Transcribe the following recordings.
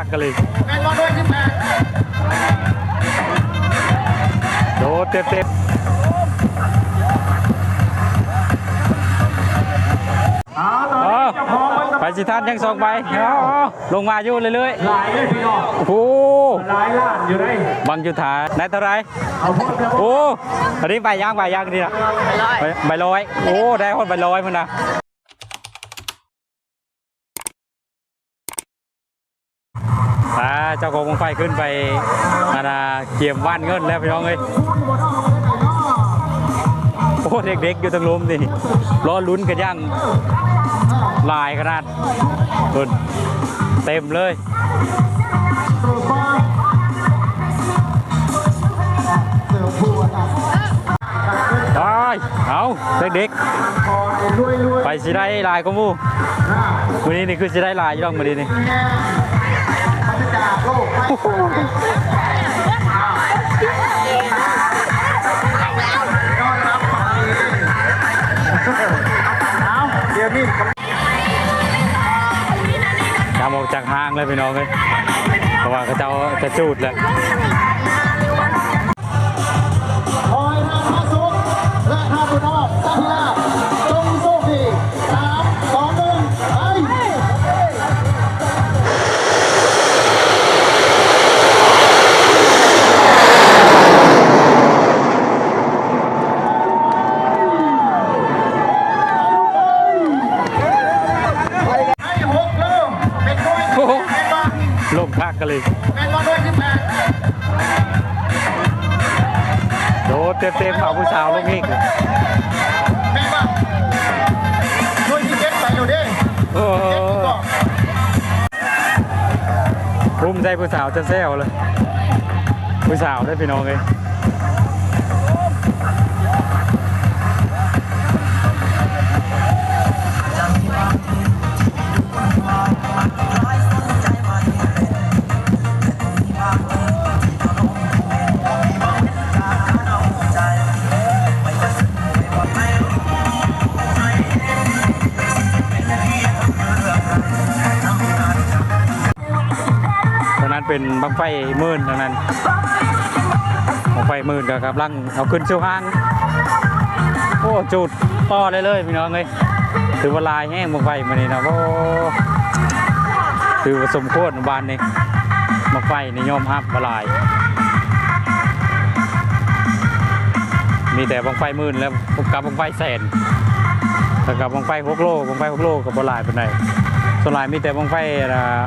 ลมคักกันเลยเป็นบอลด้วยที่แปดโดดเต็มเต็มๆอ๋อไปสิท่านยังสองใบเอาลงมาอยู่เรื่อยหลายเลยพี่น้องๆโอ้โหหลายล้านอยู่ได้บังจุธาได้เท่าไหรเอาพวกเดียวโอ้อันนี้ใบย่างใบย่างดีนะใบใบลอย โอ้ ได้คนใบลอยมันนะ เจ้าของวงไฟขึ้นไปอาเกี่ยมว่านเงินแล้วพี่น้องเอ้ยโอ้เด็กๆอยู่ตรงลุมนี่รอลุ้นกันย่างลายขนาดคนเต็มเลยได้เอาเด็กๆไปสิได้ลายก็มูวันนี้นี่คือสิได้ลายอยู่ต้องมาดีนี่ จำออกจากห้างเลยพี่น้องเลยเพราะว่าเขาเจ้าจะจูดแหละ ลมพักกันเลยเป็นบอลด้วยที่แปดโดดเต็มๆเอาผู้สาวลงอีกเป็นบอลด้วยที่เจ็ดไปอยู่ดิโอ้โหเจ็ดก็ภูมิใจผู้สาวจะแซวเลยผู้สาวได้พี่น้องเลย ตอนนั้นเป็นบังไฟมื่นตอนนั้นบังไฟมื่นก็ครับลังเอาขึ้นชูห้างโอ้จุดต่อเลยเลยพี่น้องเลยถือว่าลายแห้งบังไฟมานี่นะโอ้ถือว่าสมโควรบานนี้บังไฟในิยมฮับบลาย มีแต่บังไฟมื่นแล้วกับบังไฟแสนแต่กับบังไฟหกโลบังไฟหกโลกับบลายเป็นไงส่วนลายมีแต่บังไฟอ่า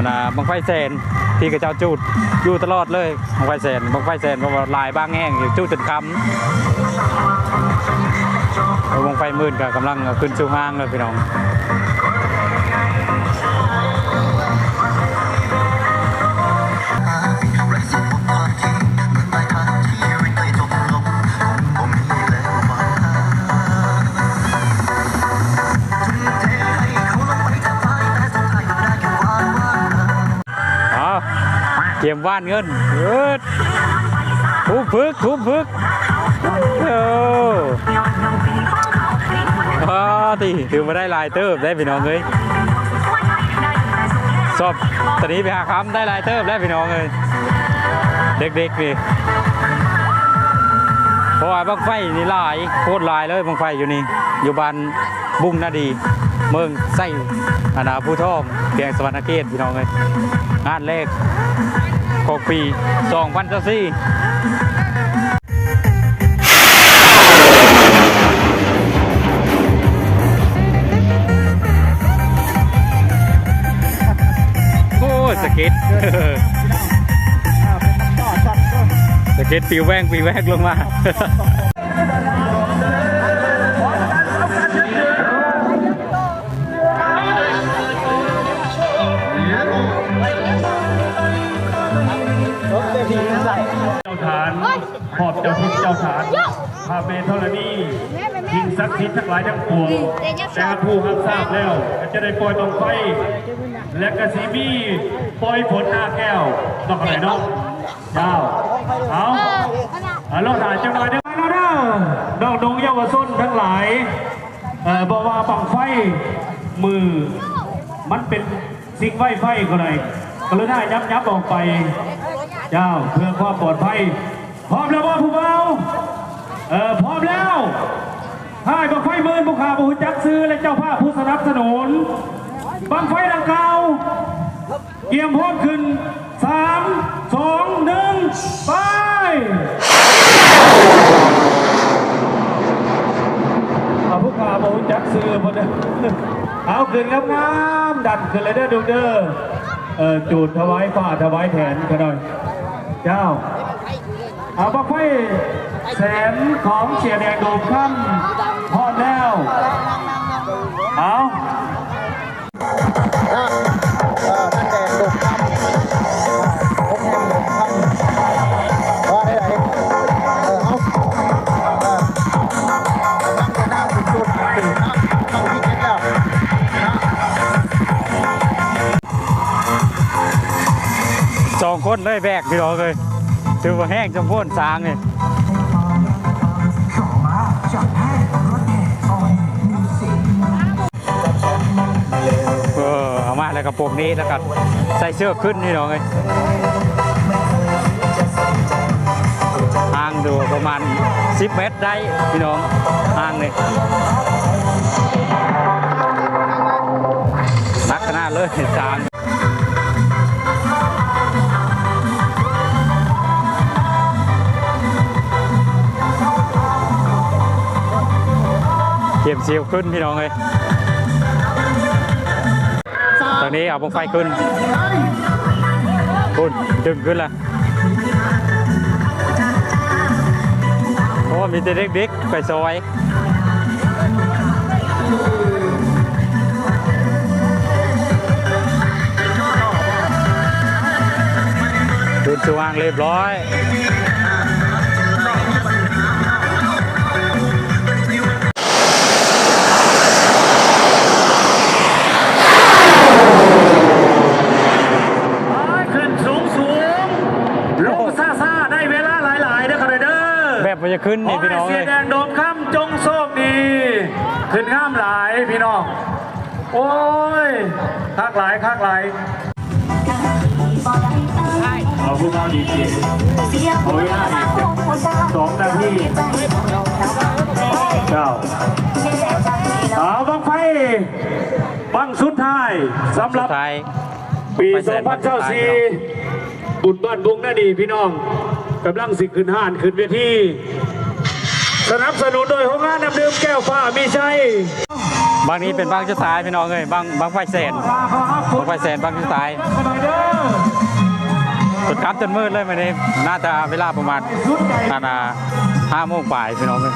อันน่ะบังไฟแสนที่กระเจ้าจูดอยู่ตลอดเลยบังไฟแสนบังไฟแสนเพราะว่าลายบ้างแห้งอยู่จูดจนคำบังไฟมืดก็กำลังขึ้นสู่ห้างเลยพี่น้อง เกมว่านเงินเอิดทุบพึกทุบพึกโอ้อ้าตีถือมาได้ลายเติบได้พี่น้องเลยสอบตอนนี้ไปหาคำได้ลายเติบได้พี่น้องเลยเด็กๆนี่เพราะว่าบังไฟนี่ลายโคตรลายเลยบังไฟอยู่นี่อยู่บ้านบุ้งนาดี เมืองไส้อาณาผู้ท่องแกงสวรรณเขตพี่น้องเลยงานแรกของปี2024โอ้สเก็ตสเก็ตปิวแวงปิวแวงลงมา อบเจ้าทิศเจ้าฐานพาเมธรณียิงสักทิศทั้งหลายทั้งปวงแต่ผู้รับทราบแล้วก็จะได้ปล่อยลงไฟ และกระสีมีปล่อยผลหน้าแก้วต้องอะไรเนาะเจ้าเอาเอาเราถ่ายจังหน่อยเด้อแล้วเด้อดอกดงเยาวชนทั้งหลายเอ่อบอกว่าบังไฟมือ มันเป็นซิกไฟไฟก็เลยกรุณายับยับออกไป เจ้าเพื่อความปลอดภัย พร้อมแล้วว่าผู้เบาเออพร้อมแล้วให้บังไฟมืนผู้ข่าวผู้จักซื้อและเจ้าภาพผู้สนับสนุนบังไฟดังกล่าวเตรียมพร้อมขึ้นสามสองหนึ่งไปเอาผู้ข่าวมาหุ่นจักซื้อหมดเลยเอาขึ้นงามๆดันขึ้นเลยเด้อดูเด้อเออจูดถวายฝ่าถวายแผนกันหน่อยเจ้า เอาบักไฟแสนของเสียแดงโดมค่ำพอดแล้วเอานะเออนั่นแดงดกคำพกแห้งดกคำว่าได้ไหนเอาน้าสองคนเลยแบกพี่น้องเลย ถือว่าแห้งจำพ่นสางเลยเออเอามาแล้วกระโปรงนี้แล้วก็ใส่เสื้อขึ้นนี่น้องเลยทางดูประมาณ 10 เมตรได้พี่น้องทางนี่นักขนาดเลยสาง เซีลขึ้นพี่น้องเลยตอนนี้เอาบงไฟขึ้นคุณดึงขึ้นละโอ้มีแต่เด็กๆไปซอยดูสว่างเรียบร้อย จะขึ้นขอนี่พี่ให้น้องเสีเลยยแดงโดมค่ำจงโชคดี ขึ้นข้ามหลายพี่น้อง โอ้ยคักหลายคักหลายเอาผู้เข้าดีเจขอเวลาอีกสองนาทีเจ้าเอาบังไฟบังสุดท้ายสำหสุรับ ดท้าย ปีไปแสนบาทสุดท้าย2024 บุญบ้านบุงนาดีพี่น้องกำลังสิขึ้นห้านขึ้นเวที สนับสนุนโดยห้องงานน้ำดื่มแก้วฟ้ามีชัยบางนี้เป็นบางชุดท้ายพี่น้องเลยบางบางไฟเสนบางไฟเสนบางชุดท้ายสุดครับจนมืดเลยมันนี้น่าจะเวลาประมาณสุดใจนานาห้าโมงบ่ายพี่น้องเลย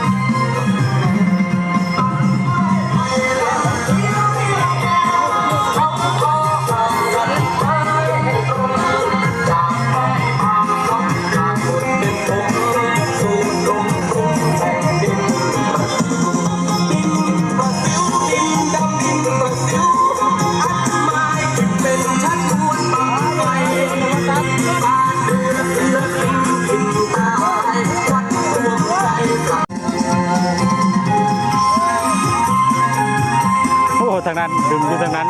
กันดึงอยู่ทางนั้น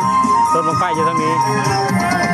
ต้นลงไปอยู่ทางนี้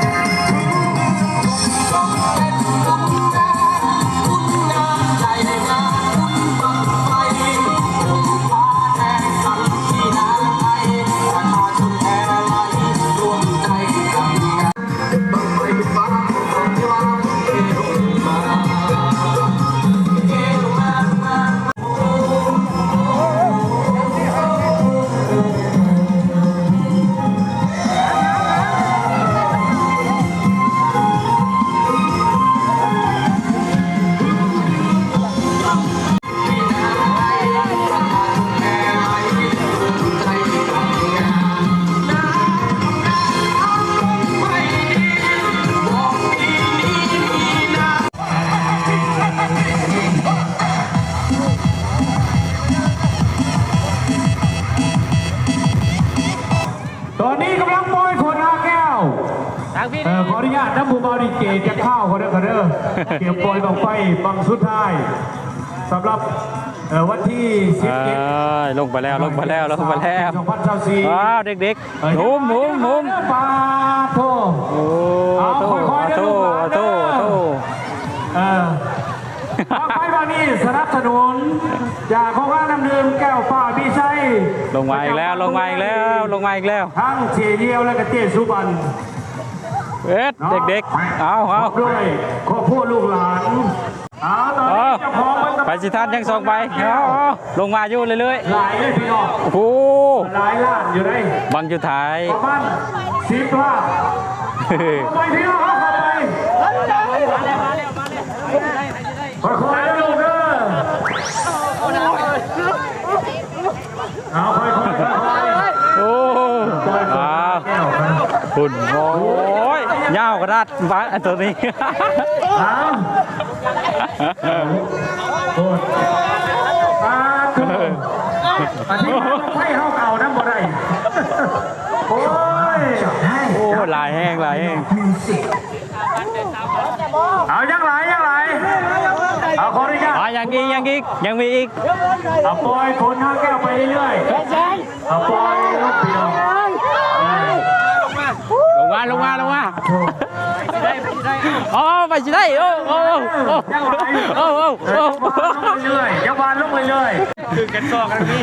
สำหรับเอ่อวันที่เอ้ยลงไปแล้วลงไปแล้วลงไปแล้ว2024ว้าวเด็กๆหุมหุมหุมไปโทโอ้เอาโตค่อยๆเด้อโตลูกหลานเด้โตอโตเออเอาไปบานี้สนับสนุนจากโครงการน้ำดื่มแก้วฟ้าพี่ชัยลงมาอีกแล้วลงมาอีกแล้วลงมาอีกแล้วทั้งเสียเดียวและก็เจสุบันเอ็ดเด็กๆเอาเอาด้วยครอบครัวลูกหลานเอาตอนเอนี้อเจ้าของมันไป สิท่านยังส่งไปเอาเอาลงมาอยู่เรื่อยหลายเลยพี่น้องๆโอ้โหหลายล้านอยู่ได้บังจุดท้ายประมาณสิบล้านเข้าไปพี่น้องเอาเข้าไปค่อยๆนะลูกเด้อเอาค่อยๆค่อยๆโอ้อ้าวคุณโอ้ ยยาวกระดาษบ้านอันตัวนี้เอาโอ้ยปาทุอันนี้มันไม่เข้าเก่านะบ่ได้โอ้ยโอ้ลายแห้งลายแห้งเอายังไรยังไรเอาขออนุญาตอะยังอีกยังอีกยังมีอีกเอาปล่อยคนห้าแก้วไปเรื่อยๆเอาปล่อยลูกพี่น้อง ลงมาลงมา โอ๋อไปสิได้โอ้โอ้โอ้โอ้โอ้โอ้เรื่อยๆยังวานลงเรื่อยคือกันซอกกันพี่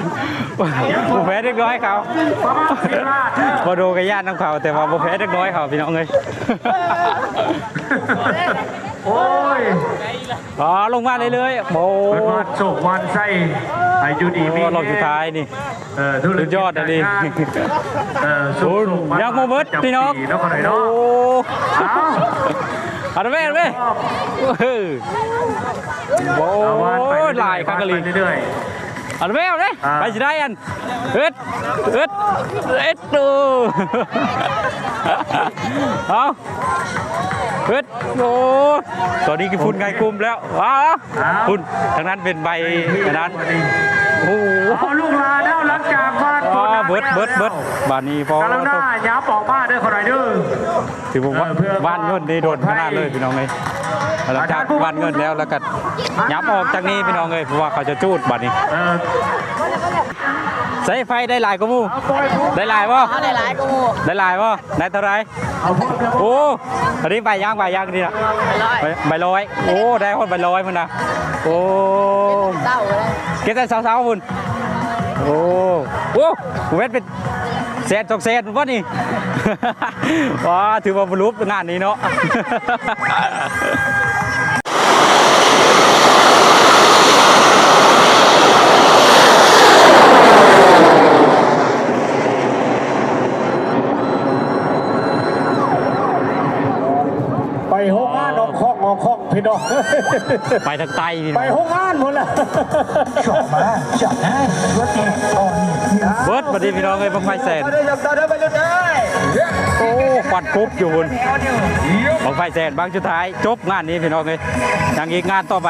บุแพ้เด็กน้อยเขาๆประมาณสิบล้านบดูกับญาติน้ำเขาแต่ว่าบุแพ้เด็กน้อยเขาพี่น้องเลย โอ้ยอ๋อลงมาเรื่อยๆโอ้เป็นวันโศกวันไส้อายุดีมีรอบสุดท้ายนี่ เออธุรสุกิดจยอดอะดิการงานเออสุคุขณสุขยังโมเบิร์ตพี่น้องแล้วก็ไหนโอ้เนาะเอาเอาไปเอาไปเออโอ้เอาวานไปยลายคักกะลีไปเรื่อยเอาไปเอาไปอ่าไปสิได้อันเอ็ดเอ็ดเอ็ดดูเอา เอ็ดโอ้ตอนนี้กี่ฝุ่นไงกลุ่มแล้วว้าวฝุ่นทางนั้นเป็นใบๆทางนั้นโอ้โหเอาลูกหลานแล้วหลังจากบ้านอ๋อเบิดเบิดเบิดบานนี้พอกำลังหน้าย้ำออกมาเด้อคนไหนเด้อถือผมว่าเออเพื่อบ้านเงินนี่โดนขนาดเลยพี่น้องเลยหลังจากบ้านเงินแล้วแล้วก็ยับออกจากนี้พี่น้องเลยเพราะว่าเขาจะจูดบัดนี้เออ ใช้ไฟได้หลายก็มูได้หลายป่ะได้หลายก็มูได้หลายป่ะได้เท่าไหรเอาพวกเดียวโอ้อันนี้ใบย่างใบย่างนี่นะใบใบร้อยโอ้ได้คนใบร้อยมันนะโอ้เก็บแต่สาวๆคุณโอ้โอ้ผมเวทเป็นเศษสองเศษวะนี่ ว้าถือว่าบรรลุงานนี้เนาะ ไปห้องงานน ออกห้องพี่น้องไปทางใต้พี่ไปน้องห้องงานหมดละเบิร์ดบัดนี้พี่น้องเลยบังไฟแสนได้ยังต่อได้ไปเลยได้โอ้ควันปุ๊บอยู่บนบังไฟแสนบางสุดท้าย จบงานนี้พี่น้องเลยยังอีกงานต่อไป